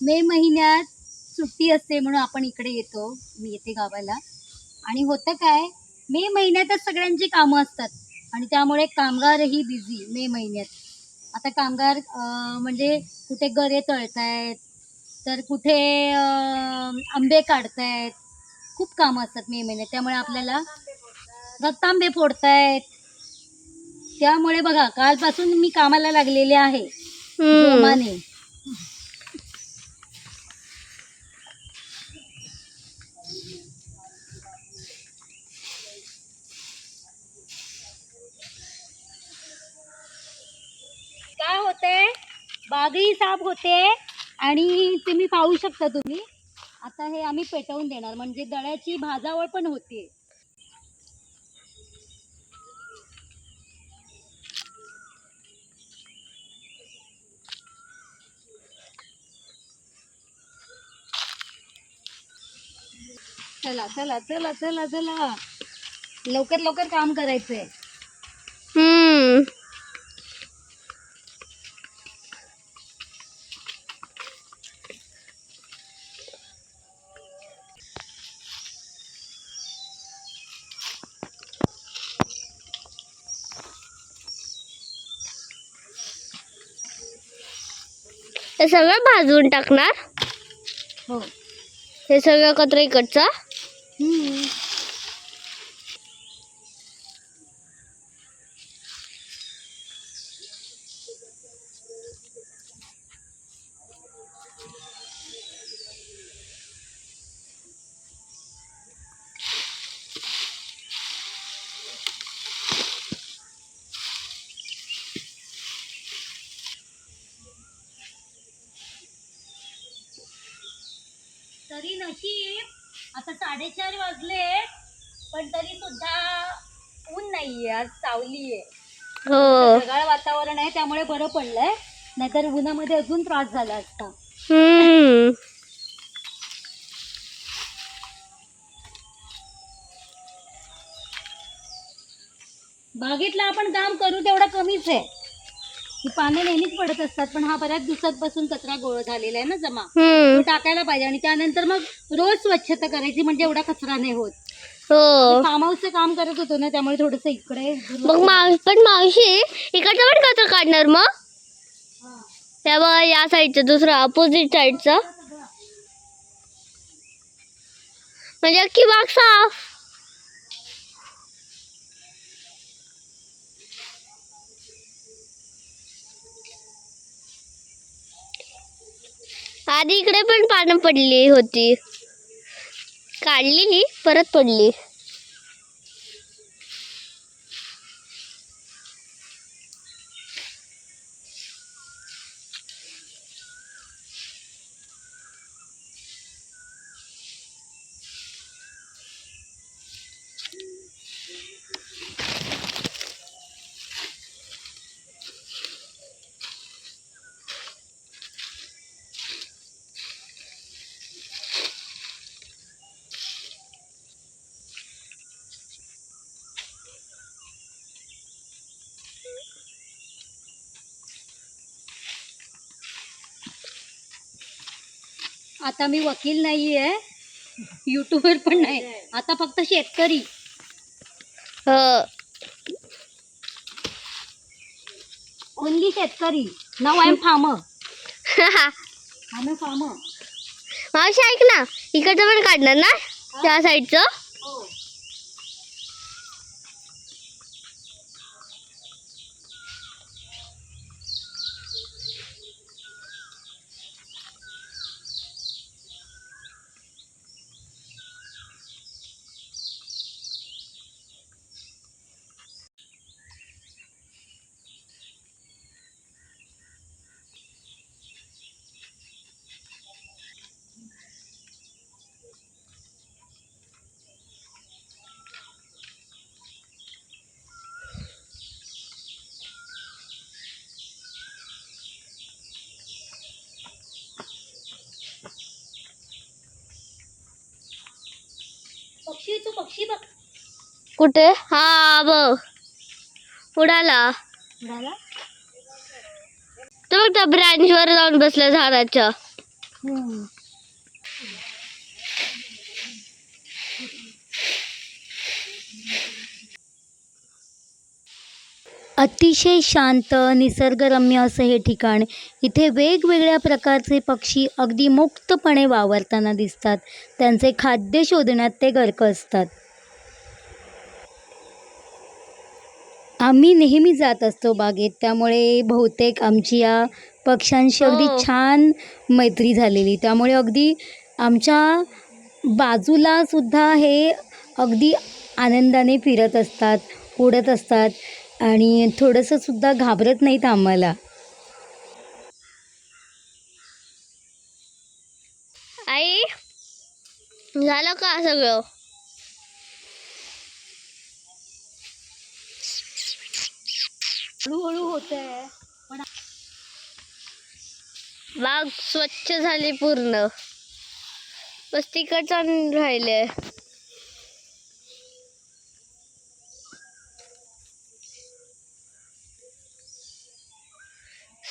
मे महिन्यात सुट्टी असते म्हणून आपण इकडे येतो मी येते गावाला. आणि होतं काय मे महिन्यातच सगळ्यांची कामं असतात. आणि त्यामुळे कामगारही बिझी मे महिन्यात. आता कामगार म्हणजे कुठे गरे तळतायत तर कुठे आंबे काढतायत खूप कामं असतात मे महिन्यात. त्यामुळे आपल्याला रत्तांबे फोडतायत. त्यामुळे बघा कालपासून मी कामाला लागलेले आहे. जोमाने. काय होते? बागही साफ होते आणि तुम्ही पाहू शकता तुम्ही. आता हे आम्ही पेटवून देणार म्हणजे दळ्याची भाजावळ पण होते. चला चला चला चला चला. लवकर लवकर काम करायचंय. हे सगळं भाजून टाकणार. हो. हे सगळं कचरा इकडचं. तरी नशीब. आता साडेचार वाजले पण तरी सुद्धा ऊन नाहीये आज सावली आहे हो ढगाळ वातावरण आहे त्यामुळे बरं पडलंय. नाहीतर उन्हामध्ये अजून त्रास झाला असता. हम्म. बागेतलं आपण काम करू तेवढं कमीच आहे. ही पानं नेहमीच पडत असतात पण हा बऱ्याच दिवसांपासून कचरा गोळ झालेला आहे ना जमा. तो टाकायला पाहिजे आणि त्यानंतर मग रोज स्वच्छता करायची म्हणजे एवढा कचरा नाही होत. हो. फार्म हाऊसचं काम करत होतो ना त्यामुळे थोडस इकडे मग माव पण मावशी इकडचं पण कचरा काढणार मग. तेव्हा या साईडचं दुसरं अपोजिट साईडचं म्हणजे अख्खी बाग साफ. आधी इकडे पण पानं पडली होती. काढलेली परत पडली. आता मी वकील नाहीये. युट्यूबर पण नाही. आता फक्त शेतकरी. हो. ओनली शेतकरी. नाव I am farmer I am farmer मावशी ऐक ना. इकडचं पण काढणार ना? त्या साईडचं पक्षी तू पक्षी बघ कुठे? हा बघ. उडाला. उडाला? तर बघ त्या ब्रँचवर जाऊन बसल्या झाडाच्या. अतिशय शांत निसर्गरम्य असं हे ठिकाण. इथे वेगवेगळ्या प्रकारचे पक्षी अगदी मुक्तपणे वावरताना दिसतात. त्यांचे खाद्य शोधण्यात ते गर्क असतात. आम्ही नेहमी जात असतो बागेत. त्यामुळे बहुतेक आमची या पक्ष्यांशी अगदी हो. छान मैत्री झालेली. त्यामुळे अगदी आमच्या बाजूला सुद्धा हे अगदी आनंदाने फिरत असतात उडत असतात. आणि थोडंसं सुद्धा घाबरत नाहीत आम्हाला. आई झालं का सगळं? हळूहळू होत आहे बाग स्वच्छ झाली पूर्ण. बस तिकडचं राहिले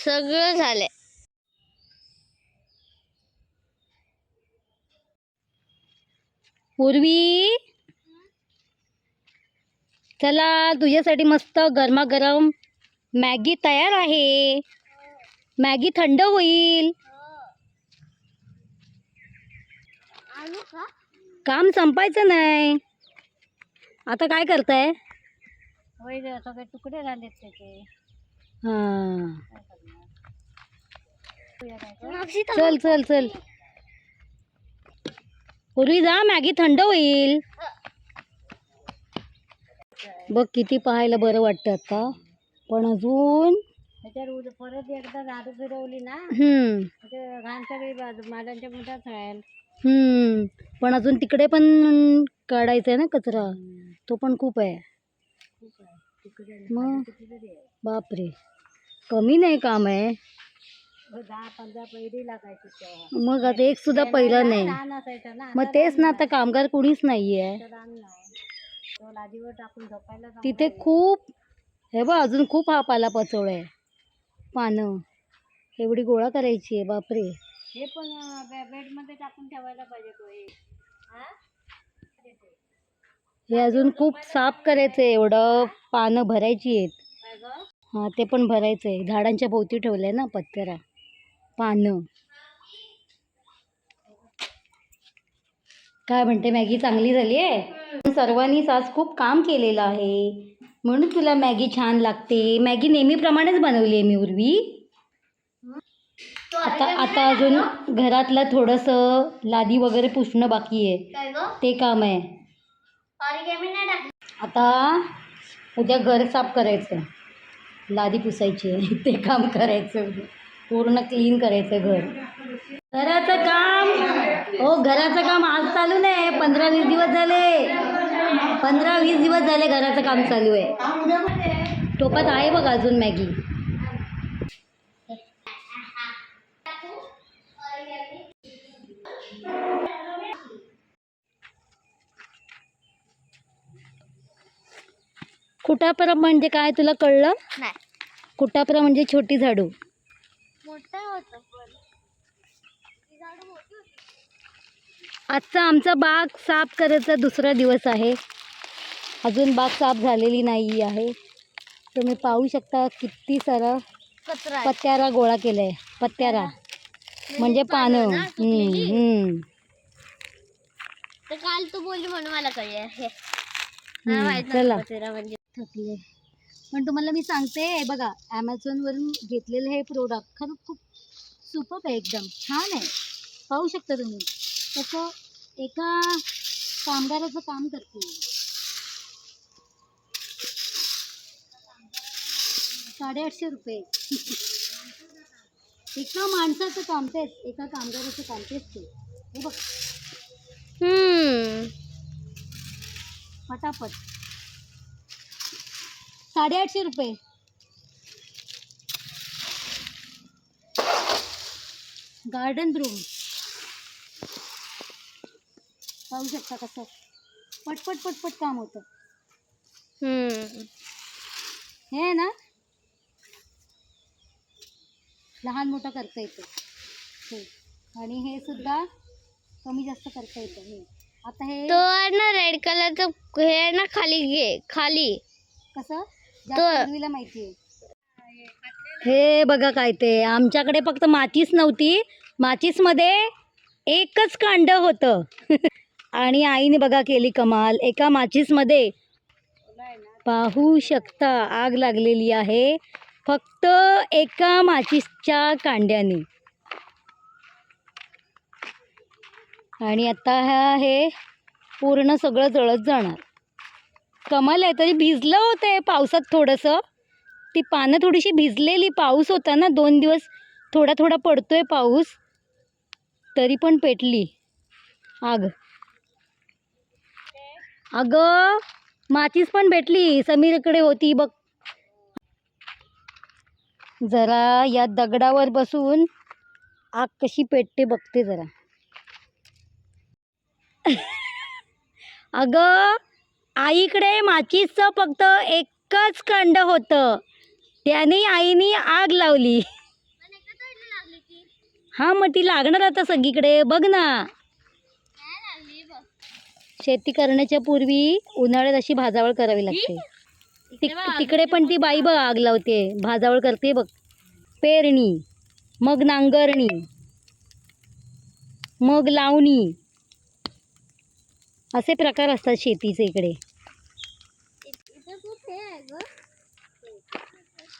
सगळं झालंय. पूर्वी चला तुझ्यासाठी मस्त गरमागरम मॅगी तयार आहे. मॅगी थंड होईल. काम संपायचं नाही. आता काय करताय? तुकडे झालेत त्याचे. हां. चल चल चल. पूर्वी जा मॅगी थंड होईल. बघ किती पाहायला बरं वाटतं आता. पण अजून त्याच्यावर परत एकदा झाडू फिरवली ना घाण सगळी मुठात राहील. हम्म. पण अजून तिकडे पण काढायचा आहे ना कचरा. तो पण खूप आहे. मग? बापरे. कमी नाही काम आहे. दहा पंधरा पैरी लागायची तेव्हा. मग आता एक सुद्धा पहिलं नाही. लहान असायचं ना मग तेच ना आता कामगार कुणीच नाही आहे आता रान नाही. तो लादीवर टाकून झोपायला चांगलं तिथे आहे. खूप हे बघ अजून खूप हा पाला पचवळ आहे पानं. एवढी गोळा करायची आहे बापरे. हे पण बेडमध्ये टाकून ठेवायला पाहिजे तो हे हा? हे अजून खूप साफ करायचं आहे एवढं पानं भरायची आहेत. काय गं? हां ते पण भरायचं आहे झाडांच्या भोवती ठेवलं आहे ना पत्त्याला पानं. काय म्हणते मॅगी चांगली झाली आहे? सर्वांनीच आज खूप काम केलेलं आहे. म्हणून तुला मॅगी छान लागते. मॅगी नेहमीप्रमाणेच बनवली आहे मी उर्वी. आता आता अजून घरातलं थोडंसं लादी वगैरे पुसणं बाकी आहे. ते काम आहे. आता उद्या घर साफ करायचं लादी पुसायची आहे. ते काम करायचं पूर्ण क्लीन करायचं घर. घराचं काम हो घराचं काम आज चालू नाही पंधरा वीस दिवस झाले. पंधरा वीस दिवस झाले घराचं काम चालू आहे. टोपात आहे बघ अजून मॅगी. कुटापरा म्हणजे काय तुला कळलं? कुटापरा म्हणजे छोटी झाडू. आजचा आमचा बाग साफ करायचा दुसरा दिवस आहे. अजून बाग साफ झालेली नाही आहे. तुम्ही पाहू शकता किती सारा. पत्त्यारा गोळा केला आहे पत्त्यारा म्हणजे पानं काल तू बोलली म्हणून मला कळले. हे. चला. म्हणजे थकले. पण तुम्हाला मी सांगते बघा ॲमेझॉनवरून घेतलेलं हे प्रोडक्ट खरंच खूप सुपअप आहे एकदम. छान आहे. पाहू शकता तुम्ही. त्याचं एका कामगाराचं काम करते. साडेआठशे रुपये. एका माणसाचं काम तेच एका कामगाराचं काम तेच ते. हे बघ. हम्म. पटापट साडेआठशे रुपये गार्डन ब्रूम पाहू शकता कसं पटपट पटपट काम होतं। हम्म। हे ना? लहान मोठं करता येतं। हो. आणि हे सुद्धा कमी जास्त करता येतं. हे. आता हे तो आहे ना रेड कलरचं हे आहे ना खाली घे खाली. कसं? माहिती हे बघा काय ते आमच्याकडे फक्त माचीस नव्हती. माचीसमध्ये एकच कांड होतं. आणि आईने बघा केली कमाल एका माचीसमध्ये पाहू शकता आग लागलेली आहे. फक्त एका माचीसच्या कांड्याने. आणि आता ह्या हे पूर्ण सगळं जळत जाणार. कमाल आहे तरी भिजलं होतं आहे पावसात थोडंसं. ती पानं थोडीशी भिजलेली पाऊस होता ना दोन दिवस थोडा थोडा पडतोय पाऊस. तरी पण पेटली. आग. अगं माचीस पण भेटली. समीरकडे होती बघ. जरा या दगडावर बसून आग कशी पेटते बघते जरा. अगं आईकडे माचीसचं फक्त एकच कांड होतं. त्याने आईने आग लावली. हा मग ती लागणार आता सगळीकडे? बघ ना. शेती करण्याच्या पूर्वी उन्हाळ्यात अशी भाजावळ करावी लागते. तिक- तिकडे पण ती बाई बघ आग लावते. भाजावळ करते बघ. पेरणी मग नांगरणी मग लावणी. असे प्रकार असतात शेतीचे इकडे.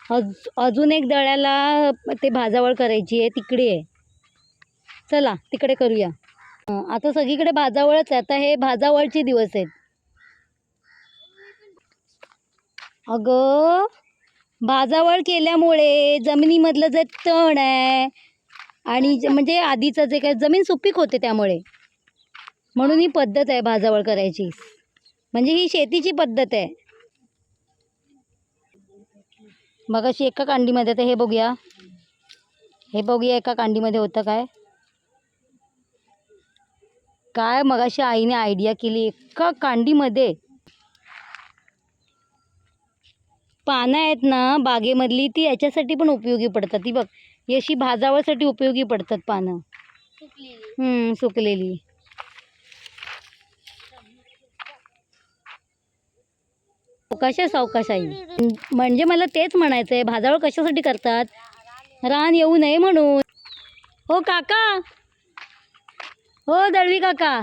अज अजून एक दळ्याला ते भाजावळ करायची आहे तिकडे आहे. चला तिकडे करूया. आता सगळीकडे भाजावळच आहे. आता हे भाजावळचे दिवस आहेत. अगं भाजावळ केल्यामुळे जमिनीमधलं जे तण आहे आणि म्हणजे आधीचं जे काय जमीन सुपीक होते त्यामुळे. म्हणून ही पद्धत आहे भाजावळ करायची. म्हणजे ही शेतीची पद्धत आहे. मग अशी एका कांडीमध्ये आता हे बघूया. हे बघूया एका कांडीमध्ये होतं काय? काय मगाशी आईने आयडिया केली? एका कांडीमध्ये. पानं आहेत ना बागेमधली ती याच्यासाठी पण उपयोगी पडतात. ती बघ अशी भाजावळसाठी उपयोगी पडतात पानं. हम्म, सुकलेली. सावकाश आहे, आई म्हणजे मला तेच म्हणायचं आहे भाजावळ कशासाठी करतात? रान येऊ नये म्हणून. हो काका. हो दळवी काका.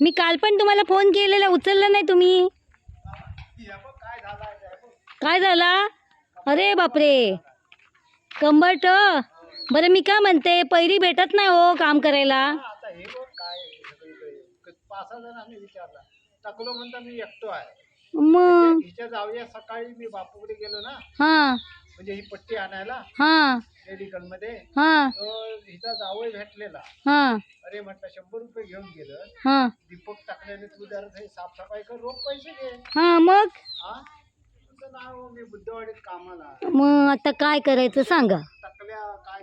मी काल पण तुम्हाला फोन केलेला उचलला नाही तुम्ही. काय झाला? अरे बापरे. कंबरट बरं मी काय म्हणते पहिली भेटत नाही हो काम करायला. टाकलो म्हणता मी एकटो आहे. मग. हिच्या जाऊया सकाळी मी बापूकडे गेलो ना हां. म्हणजे ही पट्टी आणायला हां. मेडिकलमध्ये हां. तर हिचा जावई भेटलेला. हां. अरे म्हटलं शंभर रुपये घेऊन गेलं. हां. दीपक टाकल्याने तू जरा हे साफसफाई कर रोख पैसे घे. हां मग? हा? म्हणतो, नाही मी बुद्धवाडीत कामाला. मग आता काय करायचं सांगा. टाकल्या काय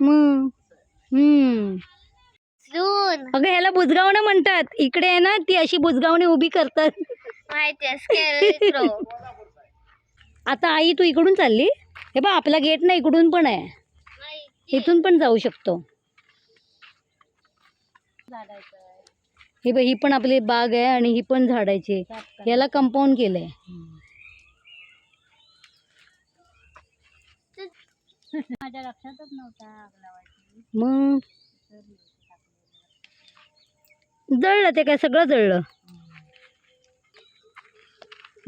मग. हम्म. सून. अगं ह्याला बुजगावणं म्हणतात. इकडे आहे ना ती अशी बुजगावणी उभी करतात. माहिती आहे स्केल आता आई तू इकडून चालली? हे बा आपला गेट ना इकडून पण आहे. इथून पण जाऊ शकतो. हे बघ ही पण आपली बाग आहे आणि ही पण झाडायची आहे. याला कंपाऊंड केलंय. माझ्या लक्षातच नव्हता आग लावायची मग? जळलं ते काय सगळं जळलं.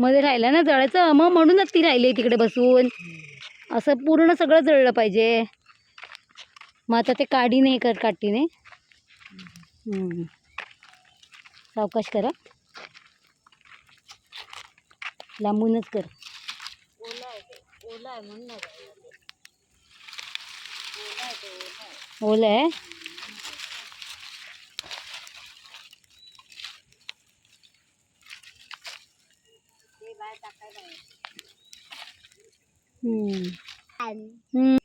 मध्ये राहिलं ना जळायचं? मग म्हणूनच ती राहिली तिकडे बसून. असं पूर्ण सगळं जळलं पाहिजे. मग आता ते काढी नाही कर काठीने नाही. सावकाश करा. लांबूनच कर. ओला आहे आहे. ते बाहेर